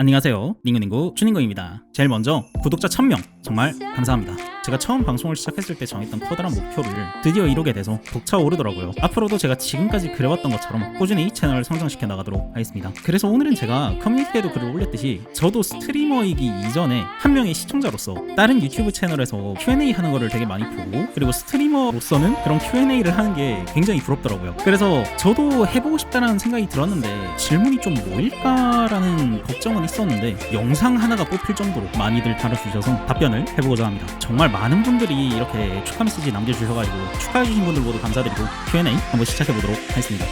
안녕하세요. 닝구닝구 추닝구입니다. 제일 먼저 구독자 1000명 정말 감사합니다. 제가 처음 방송을 시작했을 때 정했던 커다란 목표를 드디어 이루게 돼서 벅차 오르더라고요. 앞으로도 제가 지금까지 그래왔던 것처럼 꾸준히 채널을 성장시켜 나가도록 하겠습니다. 그래서 오늘은 제가 커뮤니티에도 글을 올렸듯이 저도 스트리머이기 이전에 한 명의 시청자로서 다른 유튜브 채널에서 Q&A 하는 거를 되게 많이 보고 그리고 스트리머로서는 그런 Q&A를 하는 게 굉장히 부럽더라고요. 그래서 저도 해보고 싶다는 생각이 들었는데 질문이 좀 뭐일까라는 걱정은 있었는데 영상 하나가 뽑힐 정도로 많이들 다뤄주셔서 답변을 해보고자 합니다. 정말 많은 분들이 이렇게 축하 메시지 남겨주셔가지고 축하해주신 분들 모두 감사드리고 Q&A 한번 시작해보도록 하겠습니다.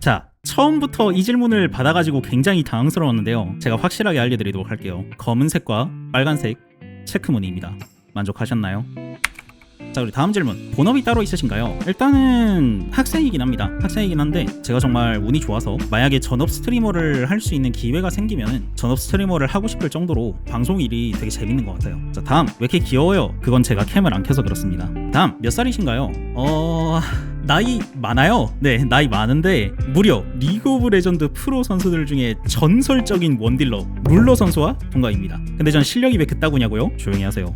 자, 처음부터 이 질문을 받아가지고 굉장히 당황스러웠는데요. 제가 확실하게 알려드리도록 할게요. 검은색과 빨간색 체크무늬입니다. 만족하셨나요? 자, 우리 다음 질문. 본업이 따로 있으신가요? 일단은 학생이긴 합니다. 학생이긴 한데 제가 정말 운이 좋아서 만약에 전업 스트리머를 할 수 있는 기회가 생기면은 전업 스트리머를 하고 싶을 정도로 방송 일이 되게 재밌는 것 같아요. 자, 다음 왜 이렇게 귀여워요? 그건 제가 캠을 안 켜서 그렇습니다. 다음 몇 살이신가요? 어... 나이 많아요. 네, 나이 많은데 무려 리그 오브 레전드 프로 선수들 중에 전설적인 원딜러 룰러 선수와 동갑입니다. 근데 전 실력이 왜 그따구냐고요? 조용히 하세요.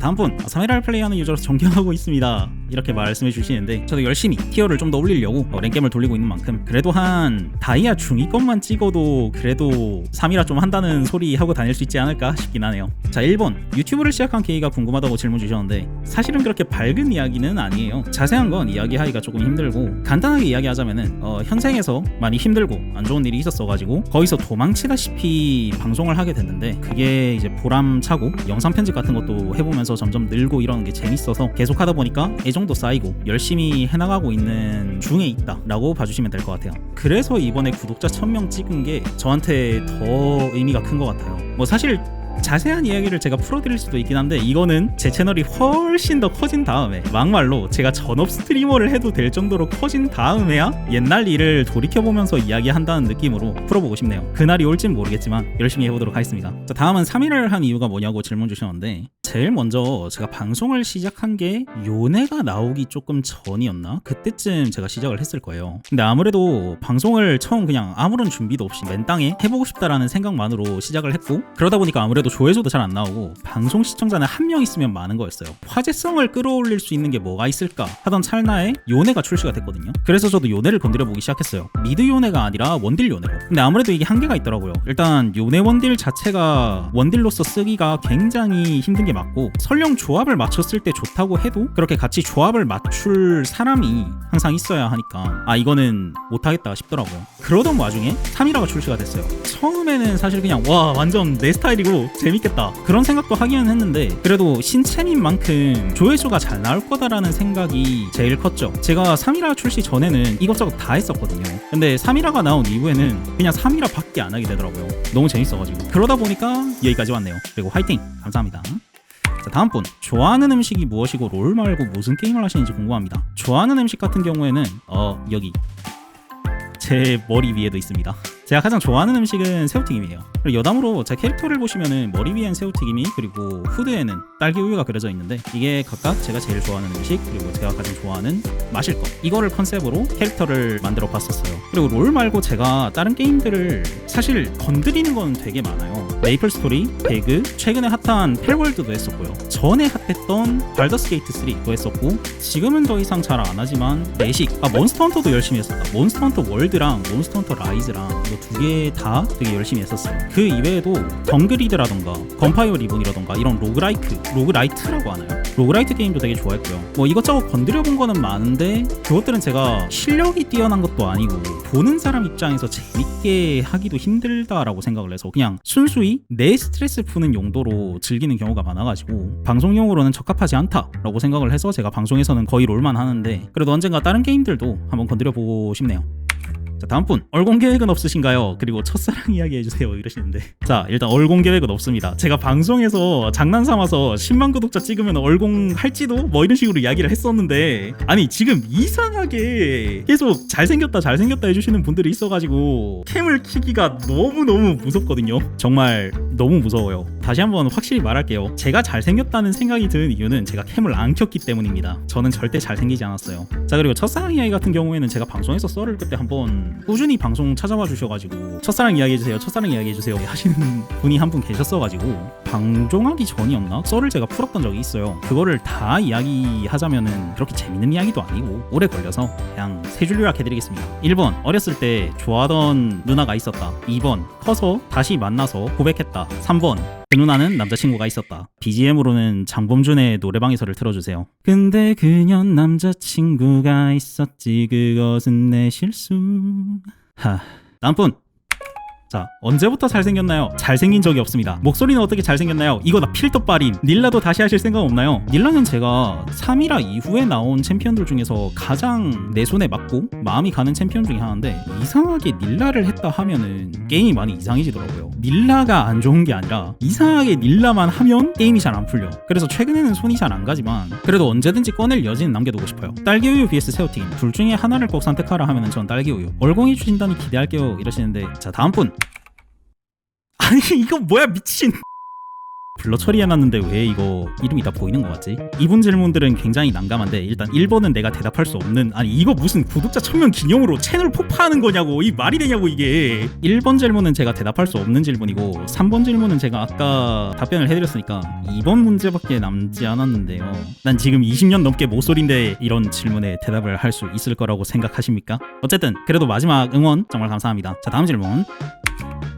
다음 분 3일을 플레이하는 유저로서 존경하고 있습니다 이렇게 말씀해 주시는데 저도 열심히 티어를 좀 더 올리려고 어, 랭겜을 돌리고 있는 만큼 그래도 한 다이아 중위권만 찍어도 그래도 3이라 좀 한다는 소리 하고 다닐 수 있지 않을까 싶긴 하네요. 자 1번. 유튜브를 시작한 계기가 궁금하다고 질문 주셨는데 사실은 그렇게 밝은 이야기는 아니에요. 자세한 건 이야기하기가 조금 힘들고 간단하게 이야기하자면은 어, 현생에서 많이 힘들고 안 좋은 일이 있었어가지고 거기서 도망치다시피 방송을 하게 됐는데 그게 이제 보람차고 영상 편집 같은 것도 해보면서 점점 늘고 이러는 게 재밌어서 계속 하다 보니까 애정 도 쌓이고 열심히 해나가고 있는 중에 있다라고 봐주시면 될 것 같아요. 그래서 이번에 구독자 1000명 찍은 게 저한테 더 의미가 큰 것 같아요. 뭐 사실 자세한 이야기를 제가 풀어드릴 수도 있긴 한데 이거는 제 채널이 훨씬 더 커진 다음에 막말로 제가 전업 스트리머를 해도 될 정도로 커진 다음에야 옛날 일을 돌이켜보면서 이야기한다는 느낌으로 풀어보고 싶네요. 그날이 올진 모르겠지만 열심히 해보도록 하겠습니다. 자 다음은 3일을 한 이유가 뭐냐고 질문 주셨는데 제일 먼저 제가 방송을 시작한 게 요네가 나오기 조금 전이었나? 그때쯤 제가 시작을 했을 거예요. 근데 아무래도 방송을 처음 그냥 아무런 준비도 없이 맨땅에 해보고 싶다라는 생각만으로 시작을 했고 그러다 보니까 아무래도 조회수도 잘 안 나오고 방송 시청자는 한 명 있으면 많은 거였어요. 화제성을 끌어올릴 수 있는 게 뭐가 있을까 하던 찰나에 요네가 출시가 됐거든요. 그래서 저도 요네를 건드려 보기 시작했어요. 미드 요네가 아니라 원딜 요네로. 근데 아무래도 이게 한계가 있더라고요. 일단 요네 원딜 자체가 원딜로서 쓰기가 굉장히 힘든 게 맞고 설령 조합을 맞췄을 때 좋다고 해도 그렇게 같이 조합을 맞출 사람이 항상 있어야 하니까 아 이거는 못하겠다 싶더라고요. 그러던 와중에 3이라가 출시가 됐어요. 처음에는 사실 그냥 와 완전 내 스타일이고 재밌겠다. 그런 생각도 하기는 했는데 그래도 신체인 만큼 조회수가 잘 나올 거다라는 생각이 제일 컸죠. 제가 3이라 출시 전에는 이것저것 다 했었거든요. 근데 3이라가 나온 이후에는 그냥 3이라 밖에 안 하게 되더라고요. 너무 재밌어가지고. 그러다 보니까 여기까지 왔네요. 그리고 화이팅! 감사합니다. 자 다음 분. 좋아하는 음식이 무엇이고 롤 말고 무슨 게임을 하시는지 궁금합니다. 좋아하는 음식 같은 경우에는 어 여기. 제 머리 위에도 있습니다 제가 가장 좋아하는 음식은 새우튀김이에요. 여담으로 제 캐릭터를 보시면은 머리 위엔 새우튀김이 그리고 후드에는 딸기 우유가 그려져 있는데 이게 각각 제가 제일 좋아하는 음식 그리고 제가 가장 좋아하는 마실 것 이거를 컨셉으로 캐릭터를 만들어 봤었어요. 그리고 롤 말고 제가 다른 게임들을 사실 건드리는 건 되게 많아요. 메이플 스토리, 배그, 최근에 핫한 펠월드도 했었고요. 전에 핫했던 발더스 게이트 3도 했었고 지금은 더 이상 잘 안 하지만 내식, 아 몬스터 헌터도 열심히 했었다. 몬스터 헌터 월드랑 몬스터 헌터 라이즈랑 두 개 다 되게 열심히 했었어요. 그 이외에도 덩그리드라던가 건파이어 리본이라던가 이런 로그라이크, 로그라이트라고 하나요? 로그라이트 게임도 되게 좋아했고요. 뭐 이것저것 건드려 본 거는 많은데 그것들은 제가 실력이 뛰어난 것도 아니고 보는 사람 입장에서 재밌게 하기도 힘들다라고 생각을 해서 그냥 순수히 내 스트레스 푸는 용도로 즐기는 경우가 많아가지고 방송용으로는 적합하지 않다라고 생각을 해서 제가 방송에서는 거의 롤만 하는데 그래도 언젠가 다른 게임들도 한번 건드려 보고 싶네요. 자 다음 분. 얼공 계획은 없으신가요? 그리고 첫사랑 이야기 해주세요. 이러시는데. 자 일단 얼공 계획은 없습니다. 제가 방송에서 장난 삼아서 10만 구독자 찍으면 얼공 할지도 뭐 이런 식으로 이야기를 했었는데 아니 지금 이상하게 계속 잘생겼다 잘생겼다 해주시는 분들이 있어가지고 캠을 키기가 너무너무 무섭거든요. 정말 너무 무서워요. 다시 한번 확실히 말할게요. 제가 잘생겼다는 생각이 드는 이유는 제가 캠을 안 켰기 때문입니다. 저는 절대 잘생기지 않았어요. 자 그리고 첫사랑 이야기 같은 경우에는 제가 방송에서 썰을 그때 한번 꾸준히 방송 찾아와 주셔가지고 첫사랑 이야기 해주세요 첫사랑 이야기 해주세요 하시는 분이 한 분 계셨어가지고 방송하기 전이었나? 썰을 제가 풀었던 적이 있어요. 그거를 다 이야기하자면은 그렇게 재밌는 이야기도 아니고 오래 걸려서 그냥 세 줄 요약해 드리겠습니다. 1번 어렸을 때 좋아하던 누나가 있었다. 2번 커서 다시 만나서 고백했다. 3번 그 누나는 남자친구가 있었다. BGM으로는 장범준의 노래방에서를 틀어주세요. 근데 그년 남자친구가 있었지 그것은 내 실수. 하. 분. 자, 언제부터 잘생겼나요? 잘생긴 적이 없습니다. 목소리는 어떻게 잘생겼나요? 이거 다 필터 빨임. 닐라도 다시 하실 생각 없나요? 닐라는 제가 3이라 이후에 나온 챔피언들 중에서 가장 내 손에 맞고 마음이 가는 챔피언 중에 하나인데 이상하게 닐라를 했다 하면은 게임이 많이 이상해지더라고요. 닐라가 안 좋은 게 아니라 이상하게 닐라만 하면 게임이 잘 안 풀려. 그래서 최근에는 손이 잘 안 가지만 그래도 언제든지 꺼낼 여지는 남겨두고 싶어요. 딸기우유 vs 새우튀김 둘 중에 하나를 꼭 선택하라 하면은 전 딸기우유. 얼공해 주신다니 기대할게요 이러시는데 자 다음 분. 아니 이거 뭐야 미친. 블러 처리해놨는데 왜 이거 이름이 다 보이는 것 같지? 이분 질문들은 굉장히 난감한데 일단 1번은 내가 대답할 수 없는 아니 이거 무슨 구독자 1000명 기념으로 채널 폭파하는 거냐고 이 말이 되냐고 이게. 1번 질문은 제가 대답할 수 없는 질문이고 3번 질문은 제가 아까 답변을 해드렸으니까 2번 문제밖에 남지 않았는데요. 난 지금 20년 넘게 모쏠인데 이런 질문에 대답을 할 수 있을 거라고 생각하십니까? 어쨌든 그래도 마지막 응원 정말 감사합니다. 자 다음 질문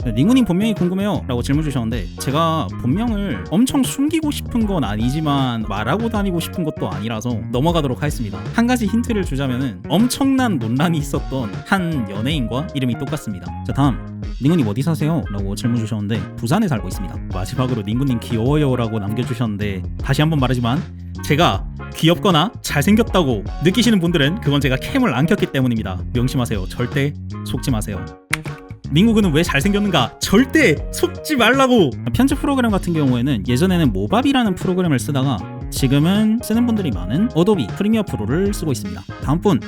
네, 닝구님 본명이 궁금해요 라고 질문 주셨는데 제가 본명을 엄청 숨기고 싶은 건 아니지만 말하고 다니고 싶은 것도 아니라서 넘어가도록 하겠습니다. 한 가지 힌트를 주자면은 엄청난 논란이 있었던 한 연예인과 이름이 똑같습니다. 자 다음. 닝구님 어디 사세요? 라고 질문 주셨는데 부산에 살고 있습니다. 마지막으로 닝구님 귀여워요 라고 남겨주셨는데 다시 한번 말하지만 제가 귀엽거나 잘생겼다고 느끼시는 분들은 그건 제가 캠을 안 켰기 때문입니다. 명심하세요. 절대 속지 마세요 민국은 왜 잘생겼는가? 절대 속지 말라고! 편집 프로그램 같은 경우에는 예전에는 모밥이라는 프로그램을 쓰다가 지금은 쓰는 분들이 많은 어도비 프리미어 프로를 쓰고 있습니다. 다음 분.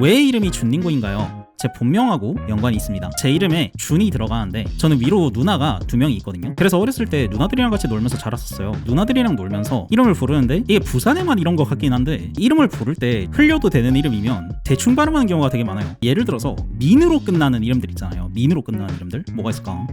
왜 이름이 준닝고인가요? 제 본명하고 연관이 있습니다. 제 이름에 준이 들어가는데 저는 위로 누나가 두 명이 있거든요. 그래서 어렸을 때 누나들이랑 같이 놀면서 자랐었어요. 누나들이랑 놀면서 이름을 부르는데 이게 부산에만 이런 것 같긴 한데 이름을 부를 때 흘려도 되는 이름이면 대충 발음하는 경우가 되게 많아요. 예를 들어서 민으로 끝나는 이름들 있잖아요. 민으로 끝나는 이름들 뭐가 있을까?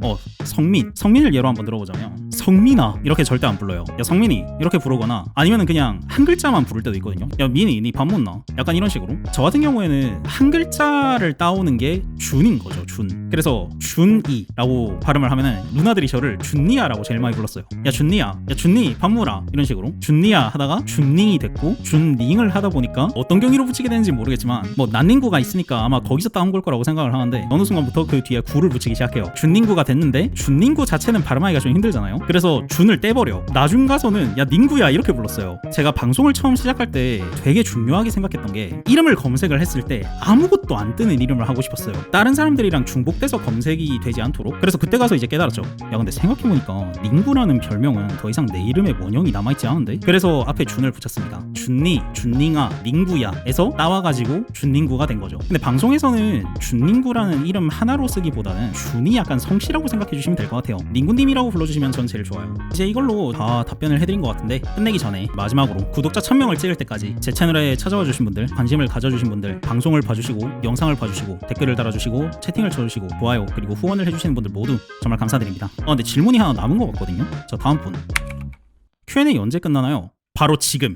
어 성민 성민을 예로 한번 들어보자면 성민아 이렇게 절대 안 불러요. 야 성민이 이렇게 부르거나 아니면은 그냥 한 글자만 부를 때도 있거든요. 야 민이 니 밥 먹나. 약간 이런 식으로. 저 같은 경우에는 한 글자를 따오는 게 준인 거죠 준. 그래서 준이라고 발음을 하면은 누나들이 저를 준니야라고 제일 많이 불렀어요. 야 준니야 야 준니 밥 먹으라 이런 식으로. 준니야 하다가 준닝이 됐고 준닝을 하다 보니까 어떤 경위로 붙이게 되는지 모르겠지만 뭐 난닝구가 있으니까 아마 거기서 따온 걸 거라고 생각을 하는데 어느 순간부터 그 뒤에 구를 붙이기 시작해요. 준닝구가 됐는데 준닝구 자체는 발음하기가 좀 힘들잖아요 그래서 준을 떼버려. 나중 가서는 야 닝구야 이렇게 불렀어요. 제가 방송을 처음 시작할 때 되게 중요하게 생각했던 게 이름을 검색을 했을 때 아무것도 안 뜨는 이름을 하고 싶었어요. 다른 사람들이랑 중복돼서 검색이 되지 않도록. 그래서 그때 가서 이제 깨달았죠. 야 근데 생각해보니까 닝구라는 별명은 더 이상 내 이름에 원형이 남아있지 않은데? 그래서 앞에 준을 붙였습니다. 준니 준닝아 닝구야에서 나와가지고 준닝구가 된 거죠. 근데 방송에서는 준닝구라는 이름 하나로 쓰기보다는 준이 약간 성씨라고 생각해 주시면 될 것 같아요. 닝구님이라고 불러주시면 전 제일 좋아요. 이제 이걸로 다 답변을 해드린 것 같은데 끝내기 전에 마지막으로 구독자 1000명을 찍을 때까지 제 채널에 찾아와 주신 분들 관심을 가져주신 분들 방송을 봐주시고 영상을 봐주시고 댓글을 달아주시고 채팅을 쳐주시고 좋아요 그리고 후원을 해주시는 분들 모두 정말 감사드립니다. 어 근데 질문이 하나 남은 것 같거든요. 자 다음 분. Q&A 언제 끝나나요? 바로 지금